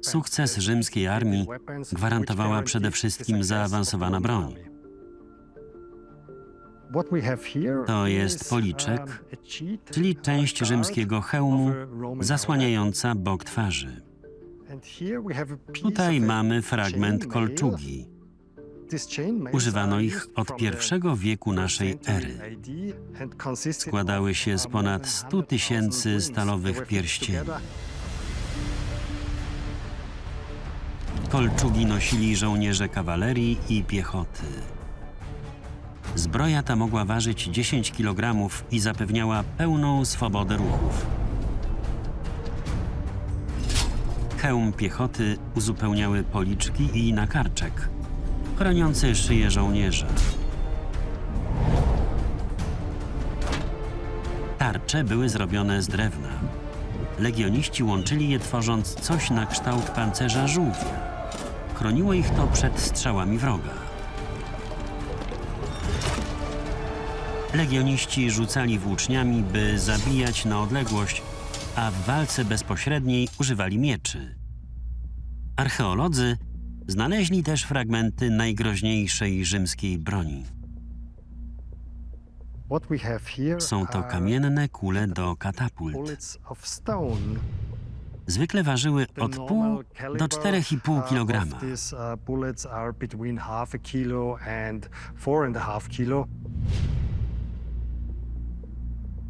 Sukces rzymskiej armii gwarantowała przede wszystkim zaawansowana broń. To jest policzek, czyli część rzymskiego hełmu zasłaniająca bok twarzy. Tutaj mamy fragment kolczugi. Używano ich od pierwszego wieku naszej ery. Składały się z ponad 100 tysięcy stalowych pierścieni. Kolczugi nosili żołnierze kawalerii i piechoty. Zbroja ta mogła ważyć 10 kg i zapewniała pełną swobodę ruchów. Hełm piechoty uzupełniały policzki i nakarczek, chroniący szyję żołnierza. Tarcze były zrobione z drewna. Legioniści łączyli je tworząc coś na kształt pancerza żółwia. Chroniło ich to przed strzałami wroga. Legioniści rzucali włóczniami, by zabijać na odległość, a w walce bezpośredniej używali mieczy. Archeolodzy znaleźli też fragmenty najgroźniejszej rzymskiej broni. Są to kamienne kule do katapult. Zwykle ważyły od pół do 4,5 kg.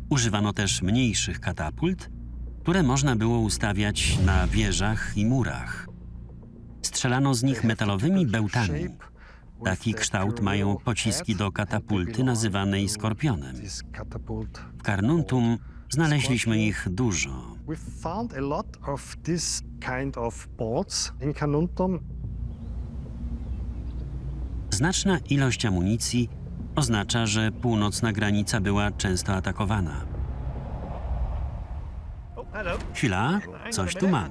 Używano też mniejszych katapult, które można było ustawiać na wieżach i murach. Strzelano z nich metalowymi bełtami. Taki kształt mają pociski do katapulty nazywanej skorpionem. W Carnuntum znaleźliśmy ich dużo. Znaczna ilość amunicji oznacza, że północna granica była często atakowana. Chwila, coś tu mam.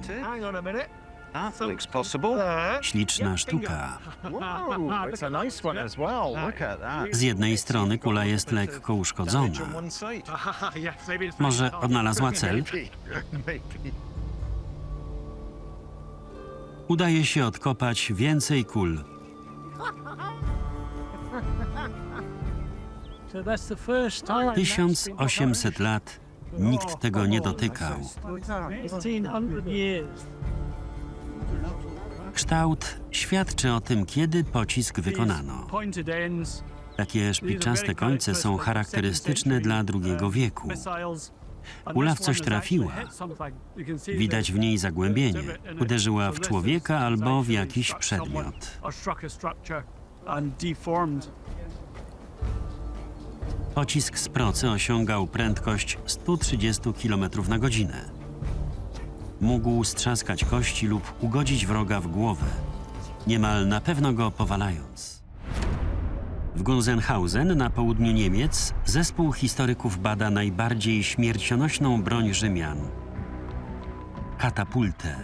Possible. Śliczna sztuka. Wow, it's a nice one as well. Look at that. Z jednej strony kula jest lekko uszkodzona. Damage on one side. Może odnalazła cel? Maybe. Udaje się odkopać więcej kul. So that's the first time. 1800 lat nikt tego nie dotykał. 1500 years. Kształt świadczy o tym, kiedy pocisk wykonano. Takie szpiczaste końce są charakterystyczne dla II wieku. Kula w coś trafiła. Widać w niej zagłębienie. Uderzyła w człowieka albo w jakiś przedmiot. Pocisk z procy osiągał prędkość 130 km na godzinę. Mógł strzaskać kości lub ugodzić wroga w głowę, niemal na pewno go powalając. W Gunzenhausen na południu Niemiec zespół historyków bada najbardziej śmiercionośną broń Rzymian katapultę.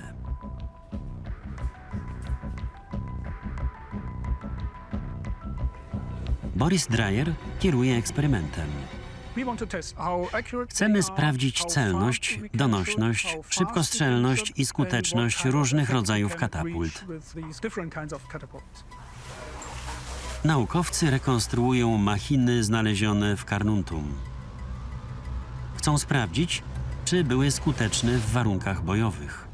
Boris Dreyer kieruje eksperymentem. Chcemy sprawdzić celność, donośność, szybkostrzelność i skuteczność różnych rodzajów katapult. Naukowcy rekonstruują machiny znalezione w Carnuntum. Chcą sprawdzić, czy były skuteczne w warunkach bojowych.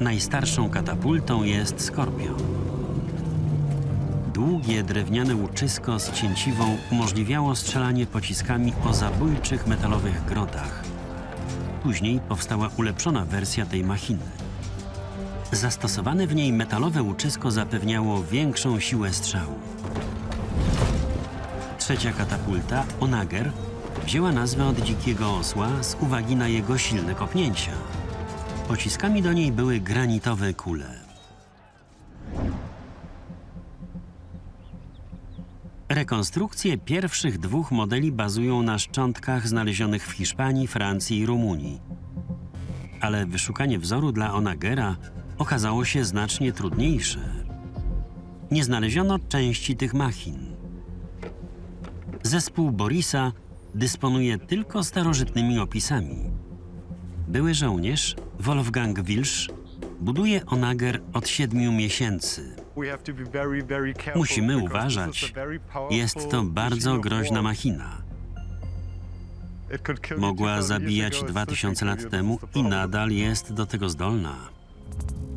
Najstarszą katapultą jest Skorpion. Długie drewniane łuczysko z cięciwą umożliwiało strzelanie pociskami o zabójczych metalowych grotach. Później powstała ulepszona wersja tej machiny. Zastosowane w niej metalowe łuczysko zapewniało większą siłę strzału. Trzecia katapulta, Onager, wzięła nazwę od dzikiego osła z uwagi na jego silne kopnięcia. Pociskami do niej były granitowe kule. Rekonstrukcje pierwszych dwóch modeli bazują na szczątkach znalezionych w Hiszpanii, Francji i Rumunii. Ale wyszukanie wzoru dla Onagera okazało się znacznie trudniejsze. Nie znaleziono części tych machin. Zespół Borisa dysponuje tylko starożytnymi opisami. Były żołnierz, Wolfgang Wilsch, buduje Onager od siedmiu miesięcy. Musimy uważać. Jest to bardzo groźna machina. Mogła zabijać 2000 lat temu i nadal jest do tego zdolna.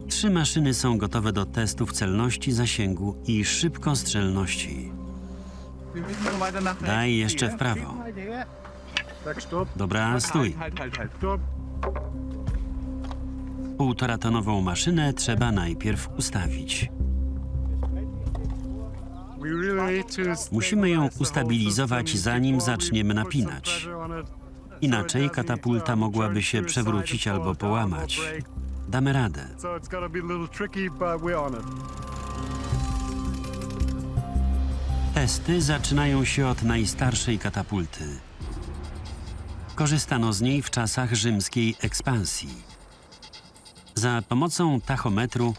Trzy maszyny są gotowe do testów celności, zasięgu i szybkostrzelności. Daj jeszcze w prawo. Dobra, stój. Półtoratonową maszynę trzeba najpierw ustawić. Musimy ją ustabilizować, zanim zaczniemy napinać. Inaczej katapulta mogłaby się przewrócić albo połamać. Damy radę. Testy zaczynają się od najstarszej katapulty. Korzystano z niej w czasach rzymskiej ekspansji. Za pomocą tachometru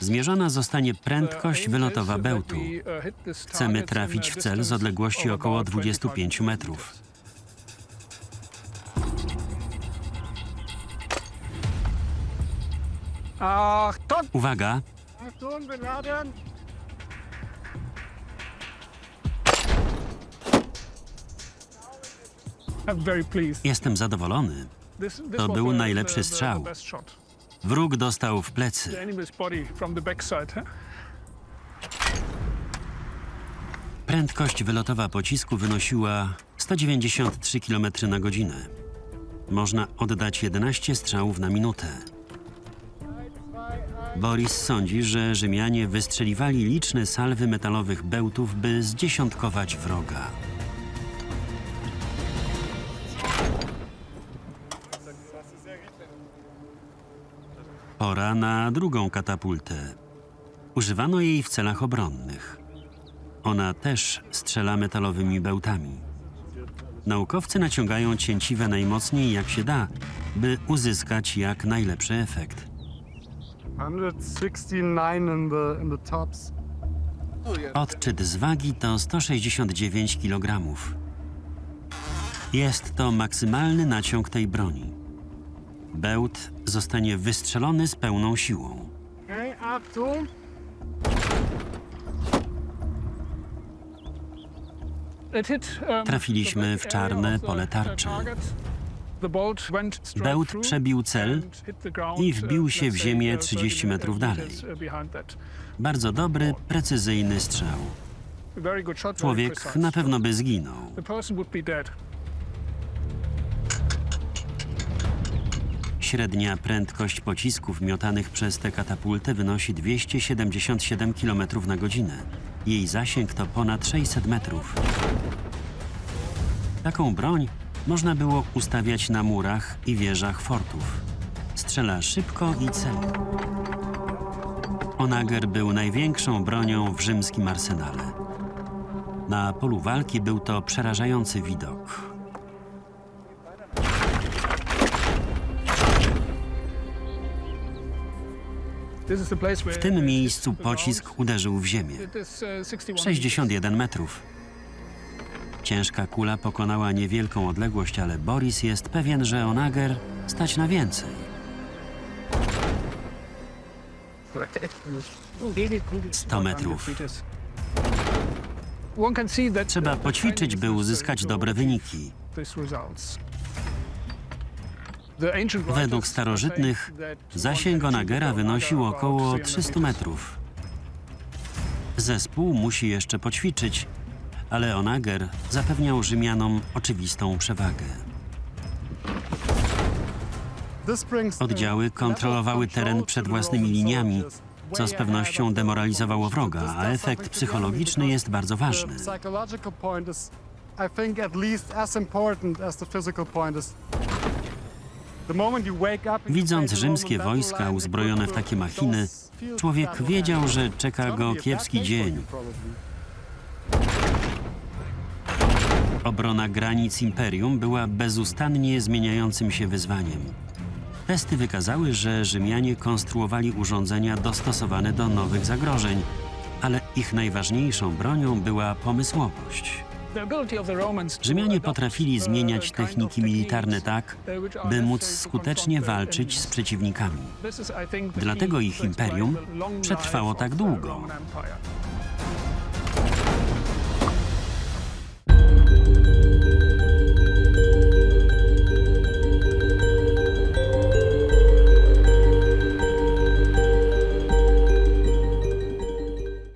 zmierzona zostanie prędkość wylotowa bełtu. Chcemy trafić w cel z odległości około 25 metrów. Uwaga, jestem zadowolony. To był najlepszy strzał. Wróg dostał w plecy. Prędkość wylotowa pocisku wynosiła 193 km na godzinę. Można oddać 11 strzałów na minutę. Boris sądzi, że Rzymianie wystrzeliwali liczne salwy metalowych bełtów, by zdziesiątkować wroga. Pora na drugą katapultę. Używano jej w celach obronnych. Ona też strzela metalowymi bełtami. Naukowcy naciągają cięciwe najmocniej jak się da, by uzyskać jak najlepszy efekt. 169 in the, in the tops. Odczyt z wagi to 169 kg. Jest to maksymalny naciąg tej broni. Bełt zostanie wystrzelony z pełną siłą. Okay, Achtung! Trafiliśmy w czarne pole tarczy. Bełt przebił cel i wbił się w ziemię 30 metrów dalej. Bardzo dobry, precyzyjny strzał. Człowiek na pewno by zginął. Średnia prędkość pocisków miotanych przez tę katapultę wynosi 277 km na godzinę. Jej zasięg to ponad 600 metrów. Taką broń można było ustawiać na murach i wieżach fortów. Strzela szybko i celnie. Onager był największą bronią w rzymskim arsenale. Na polu walki był to przerażający widok. W tym miejscu pocisk uderzył w ziemię. 61 metrów. Ciężka kula pokonała niewielką odległość, ale Boris jest pewien, że Onager stać na więcej. Sto metrów. Trzeba poćwiczyć, by uzyskać dobre wyniki. Według starożytnych zasięg Onagera wynosił około 300 metrów. Zespół musi jeszcze poćwiczyć, ale Onager zapewniał Rzymianom oczywistą przewagę. Oddziały kontrolowały teren przed własnymi liniami, co z pewnością demoralizowało wroga, a efekt psychologiczny jest bardzo ważny. I think, at least as important as the physical point is. Widząc rzymskie wojska uzbrojone w takie machiny, człowiek wiedział, że czeka go kiepski dzień. Obrona granic imperium była bezustannie zmieniającym się wyzwaniem. Testy wykazały, że Rzymianie konstruowali urządzenia dostosowane do nowych zagrożeń, ale ich najważniejszą bronią była pomysłowość. Rzymianie potrafili zmieniać techniki militarne tak, by móc skutecznie walczyć z przeciwnikami. Dlatego ich imperium przetrwało tak długo.